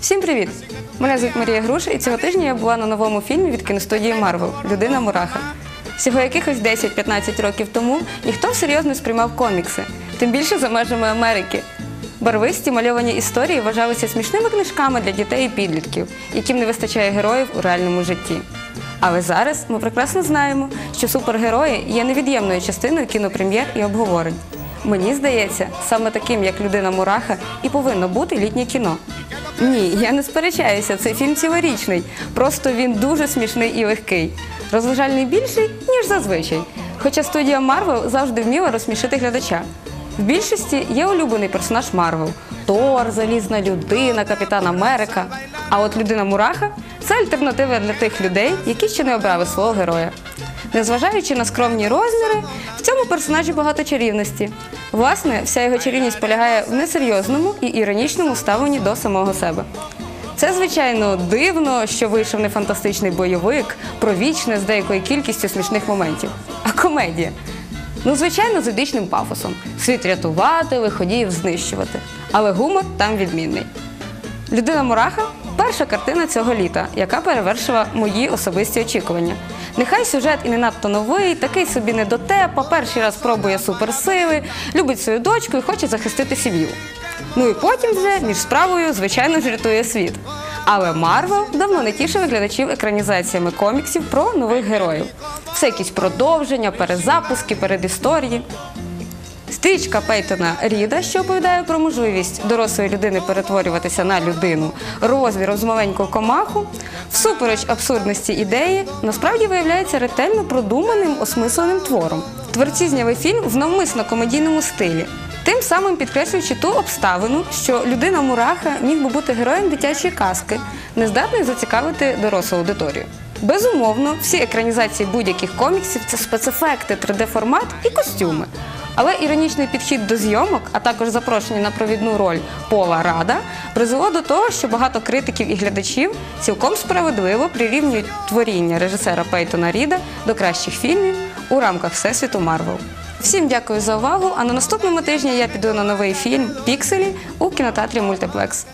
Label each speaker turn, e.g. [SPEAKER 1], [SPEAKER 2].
[SPEAKER 1] Всім привіт! Мене звуть Марія Груша, і цього тижня я була на новому фільмі від кіностудії Марвел Людина Мураха. Всього якихось 10-15 років тому ніхто всерйоз не сприймав комікси, тим більше за межами Америки. Барвисті мальовані історії вважалися смішними книжками для дітей і підлітків, яким не вистачає героїв у реальному житті. Але зараз ми прекрасно знаємо, що супергерої є невід'ємною частиною кінопрем'єр і обговорень. Мені здається, саме таким, як людина Мураха, і повинно бути літнє кіно. Ні, я не сперечаюся, цей фільм цілорічний. Просто він дуже смішний і легкий. Розважальний більший, ніж зазвичай. Хоча студія Марвел завжди вміла розсмішити глядача. В більшості є улюблений персонаж Марвел Тор, Залізна людина, Капітан Америка. А от людина Мураха це альтернатива для тих людей, які ще не обрали свого героя. Незважаючи на скромні розміри, в цьому персонажі багато чарівності. Власне, вся його чарівність полягає в несерйозному і іронічному ставленні до самого себе. Це, звичайно, дивно, що вийшов не фантастичний бойовик, про вічне з деякою кількістю смішних моментів, а комедія. Ну, звичайно, з одичним пафосом. Світ рятувати, лиходіїв знищувати. Але гумор там відмінний. Людина Мураха перша картина цього літа, яка перевершила мої особисті очікування. Нехай сюжет і не надто новий, такий собі недотепа, перший раз пробує суперсили, любить свою дочку і хоче захистити сім'ю. Ну і потім вже між справою, звичайно ж, світ. Але Марвел давно не тішив глядачів екранізаціями коміксів про нових героїв. Все якісь продовження, перезапуски, передісторії. Стрічка Пейтона Ріда, що оповідає про можливість дорослої людини перетворюватися на людину розміром з маленьку комаху, всупереч абсурдності ідеї, насправді виявляється ретельно продуманим, осмисленим твором. Творці зняли фільм в навмисно комедійному стилі, тим самим підкреслюючи ту обставину, що людина Мураха міг би бути героєм дитячої казки, не здатний зацікавити дорослу аудиторію. Безумовно, всі екранізації будь-яких коміксів це спецефекти, 3D-формат і костюми. Але іронічний підхід до зйомок, а також запрошення на провідну роль Пола Рада, призвело до того, що багато критиків і глядачів цілком справедливо прирівнюють творіння режисера Пейтона Ріда до кращих фільмів у рамках Всесвіту Марвел. Всім дякую за увагу. А на наступному тижні я піду на новий фільм Пікселі у кінотеатрі Мультиплекс.